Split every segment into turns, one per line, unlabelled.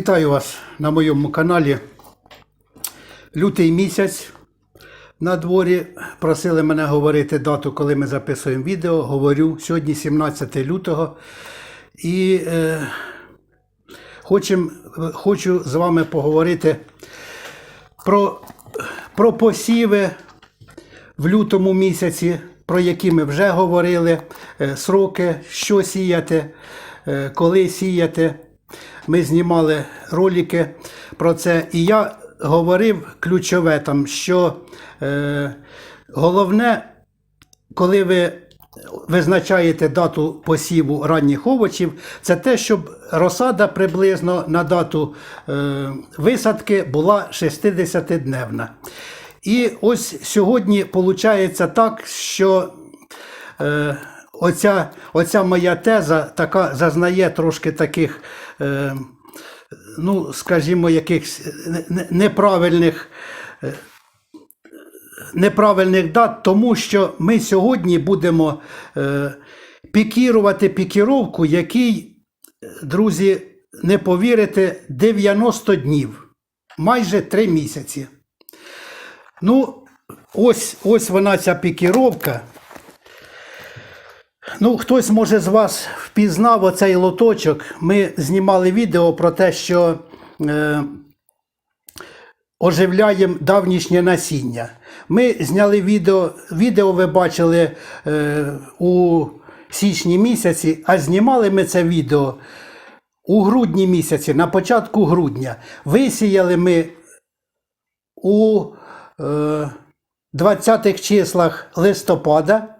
Вітаю вас на моєму каналі. Лютий місяць на дворі. Просили мене говорити дату, коли ми записуємо відео. Говорю, сьогодні 17 лютого. І е, хочем, хочу з вами поговорити про, про посіви в лютому місяці, про які ми вже говорили, е, сроки, що сіяти, е, коли сіяти. Ми знімали ролики про це. І я говорив ключове там, що е, головне, коли ви визначаєте дату посіву ранніх овочів, це те, щоб розсада приблизно на дату е, висадки була 60-дневна. І ось сьогодні виходить так, що е, оця, оця моя теза така зазнає трошки таких, е, ну, скажімо, якихось не- не- неправильних. е, Неправильних дат, тому що ми сьогодні будемо е, пікірувати пікіровку, який, друзі, не повірите, 90 днів, майже 3 місяці. Ну, ось, ось вона ця пікіровка. Ну, хтось може з вас впізнав оцей лоточок. Ми знімали відео про те, що е, оживляємо давнішнє насіння. Ми зняли відео, відео ви бачили е, у січні місяці, а знімали ми це відео у грудні місяці, на початку грудня. Висіяли ми у е, 20-х числах листопада.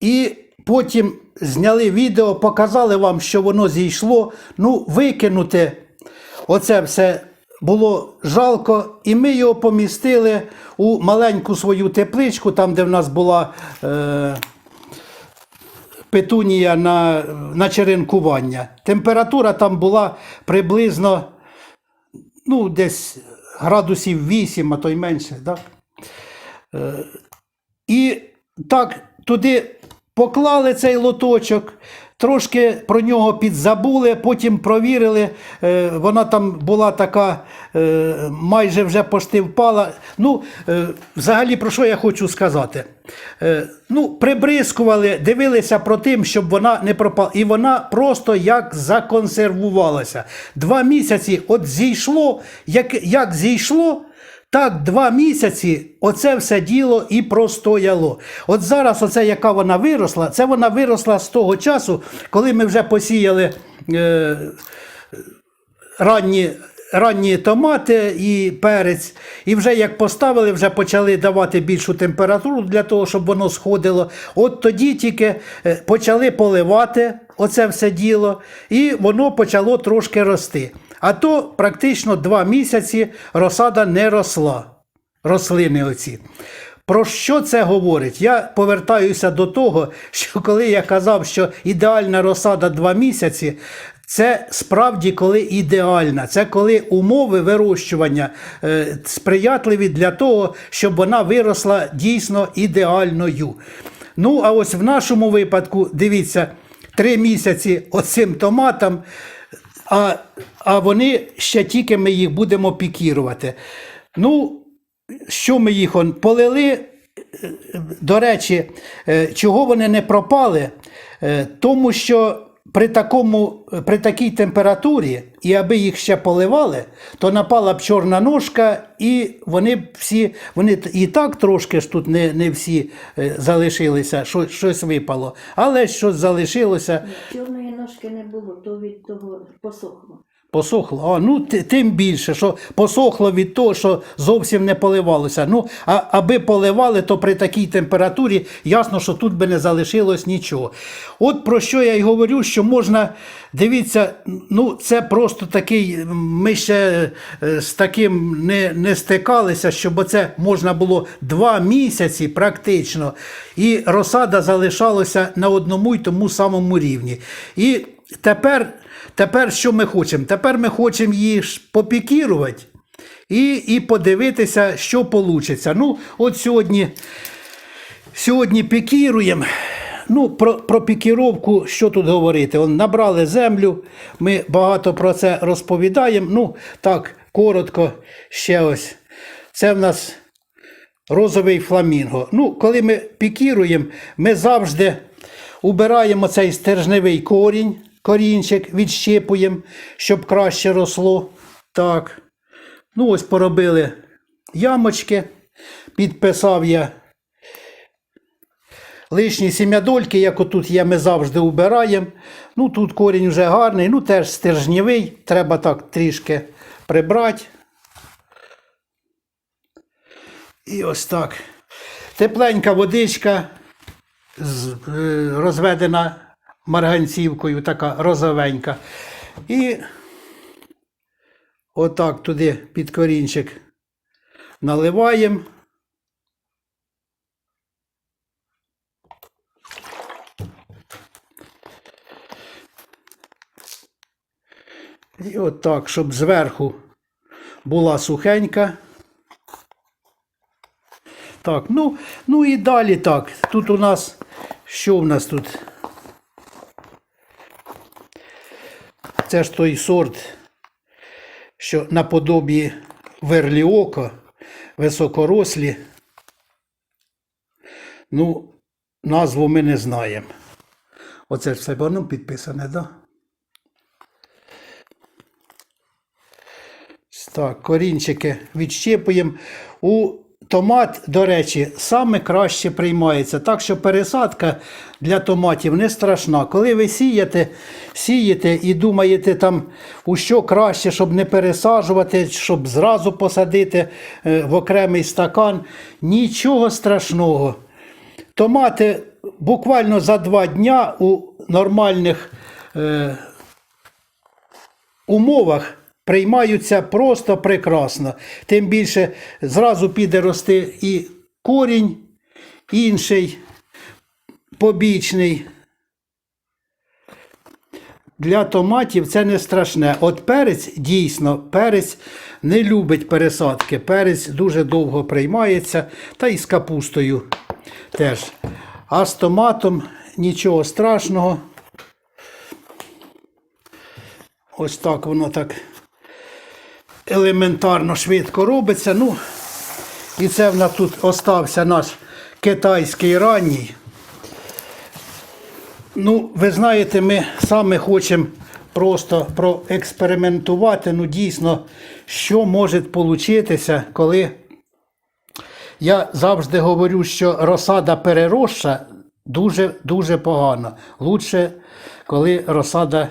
І потім зняли відео, показали вам, що воно зійшло. Ну, викинути оце все було жалко, і ми його помістили у маленьку свою тепличку, там, де в нас була е, петунія на, на черенкування. Температура там була приблизно ну, десь градусів 8, а то й менше. Так? І так туди поклали цей лоточок, трошки про нього підзабули, потім провірили. е, Вона там була така, е, майже вже пошти впала. Ну, е, взагалі, про що я хочу сказати? Ну, прибризкували, дивилися про тим, щоб вона не пропала. І вона просто як законсервувалася. Два місяці от зійшло, як, як зійшло. Так, два місяці оце все діло і простояло. От зараз, оце яка вона виросла, це вона виросла з того часу, коли ми вже посіяли е, ранні, ранні томати і перець. І вже як поставили, вже почали давати більшу температуру для того, щоб воно сходило. От тоді тільки е, почали поливати оце все діло, і воно почало трошки рости. А то практично два місяці розсада не росла. Рослини оці. Про що це говорить? Я повертаюся до того, що коли я казав, що ідеальна розсада два місяці, це справді коли ідеальна. Це коли умови вирощування е, сприятливі для того, щоб вона виросла дійсно ідеальною. Ну, а ось в нашому випадку, дивіться, три місяці оцим томатам, а, а вони ще тільки ми їх будемо пікірувати. Ну, що ми їх он, полили? Е, До речі, е, чого вони не пропали? Е, Тому що при, такому, при такій температурі, і аби їх ще поливали, то напала б чорна ножка, і вони всі, вони і так трошки ж тут не, не всі е, залишилися, що, щось випало, але щось залишилося.
Чорної ножки не було, то від того посохло.
Посохло. А, ну, тим більше, що посохло від того, що зовсім не поливалося. Ну, а аби поливали, то при такій температурі ясно, що тут би не залишилось нічого. От про що я й говорю, що можна, дивіться, ну це просто такий, ми ще е, з таким не, не стикалися, щоб оце можна було два місяці практично, і розсада залишалася на одному й тому самому рівні. І тепер. Тепер що ми хочемо? Тепер ми хочемо її попікірувати і, і подивитися, що вийде. Ну, от сьогодні, сьогодні пікіруємо. Ну, про, про пікіровку, що тут говорити? Он, набрали землю, ми багато про це розповідаємо. Ну, так, коротко, ще ось. Це в нас розовий фламінго. Ну, коли ми пікіруємо, ми завжди убираємо цей стержневий корінь, корінчик, відщипуємо, щоб краще росло. Так. Ну, ось поробили ямочки. Підписав я лишні сім'ядольки, як отут є, ми завжди убираємо. Ну, тут корінь вже гарний, ну теж стержнєвий, треба так трішки прибрати. І ось так. Тепленька водичка е, розведена марганцівкою, така розовенька. І отак туди під корінчик наливаємо. І отак, щоб зверху була сухенька. Так, ну, ну і далі так. Тут у нас, що в нас тут? Це ж той сорт, що наподобі верліоко, високорослі. Ну, назву ми не знаємо. Оце ж все воно підписане, так? Да? Так, корінчики відщипуємо. У томат, до речі, саме краще приймається. Так що пересадка для томатів не страшна. Коли ви сієте, сієте і думаєте, там, у що краще, щоб не пересаджувати, щоб зразу посадити е, в окремий стакан, нічого страшного. Томати буквально за два дня у нормальних е, умовах приймаються просто прекрасно. Тим більше зразу піде рости і корінь інший, побічний. Для томатів це не страшне. От перець, дійсно, перець не любить пересадки. Перець дуже довго приймається, та і з капустою теж. А з томатом нічого страшного. Ось так воно так елементарно швидко робиться. Ну, і це в нас тут остався наш китайський ранній. Ну, ви знаєте, ми саме хочемо просто проекспериментувати. Ну, дійсно, що може получитися, коли я завжди говорю, що розсада переросша дуже-дуже погано. Лучше, коли розсада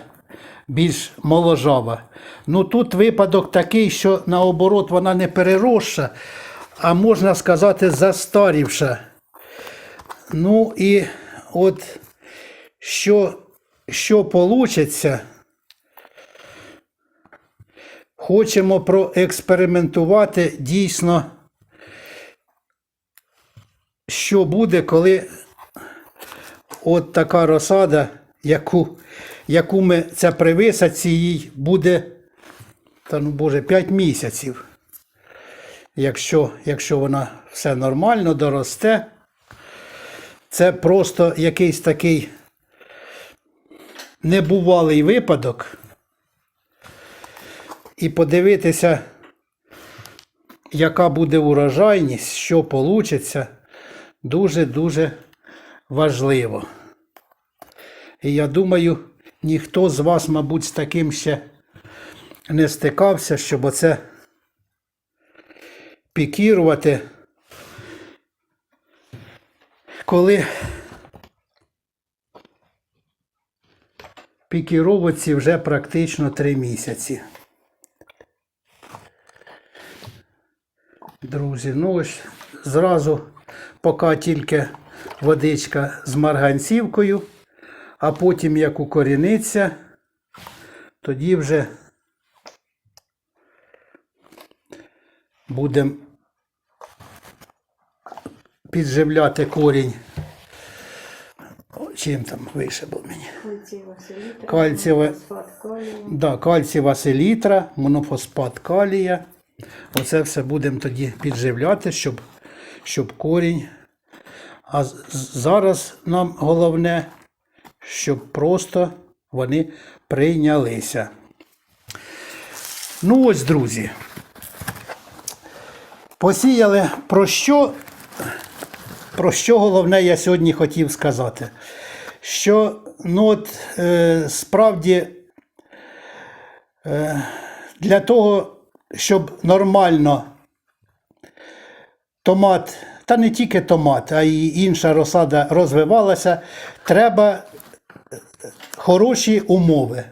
більш моложава. Ну тут випадок такий, що наоборот вона не переросша, а можна сказати, застарівша. Ну і от що, що получиться, хочемо проекспериментувати дійсно, що буде, коли от така розсада, яку, яку ми це при висадці їй буде, та ну Боже, 5 місяців. Якщо, якщо вона все нормально доросте, це просто якийсь такий небувалий випадок. І подивитися, яка буде урожайність, що вийде, дуже-дуже важливо. І я думаю, ніхто з вас, мабуть, з таким ще не стикався, щоб оце пікірувати, коли пікіровці вже практично три місяці. Друзі, ну ось зразу, поки тільки водичка з марганцівкою, а потім як укоріниться, тоді вже будемо підживляти корінь. Чим там вишибло мені?
Кальцієва
Да, кальцієва селітра, монофосфат калія. Оце все будемо тоді підживляти, щоб, щоб корінь А зараз нам головне, щоб просто вони прийнялися. Ну ось, друзі. Посіяли про що, про що головне я сьогодні хотів сказати. Що ну от, е, справді е, для того, щоб нормально томат, та не тільки томат, а й інша розсада розвивалася, треба хороші умови.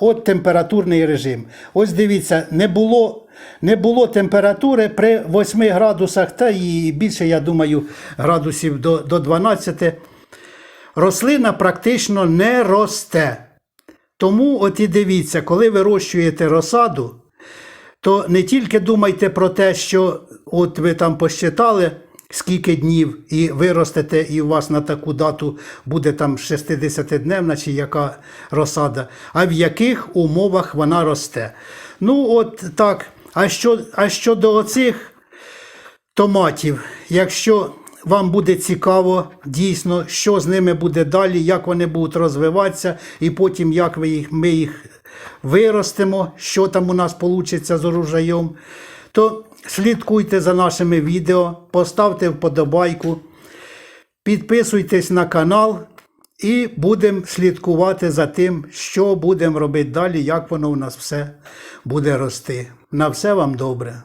От температурний режим. Ось дивіться, не було, не було температури при 8 градусах, та і більше, я думаю, градусів до, до 12. Рослина практично не росте. Тому, от і дивіться, коли вирощуєте розсаду, то не тільки думайте про те, що от ви там посчитали, скільки днів і виростете, і у вас на таку дату буде там 60-дневна чи яка розсада, а в яких умовах вона росте. Ну, от так. А, що, а щодо оцих томатів, якщо вам буде цікаво дійсно, що з ними буде далі, як вони будуть розвиватися, і потім як ви їх, ми їх виростимо, що там у нас вийде з урожаєм, то слідкуйте за нашими відео, поставте вподобайку, підписуйтесь на канал і будемо слідкувати за тим, що будемо робити далі, як воно у нас все буде рости. На все вам добре.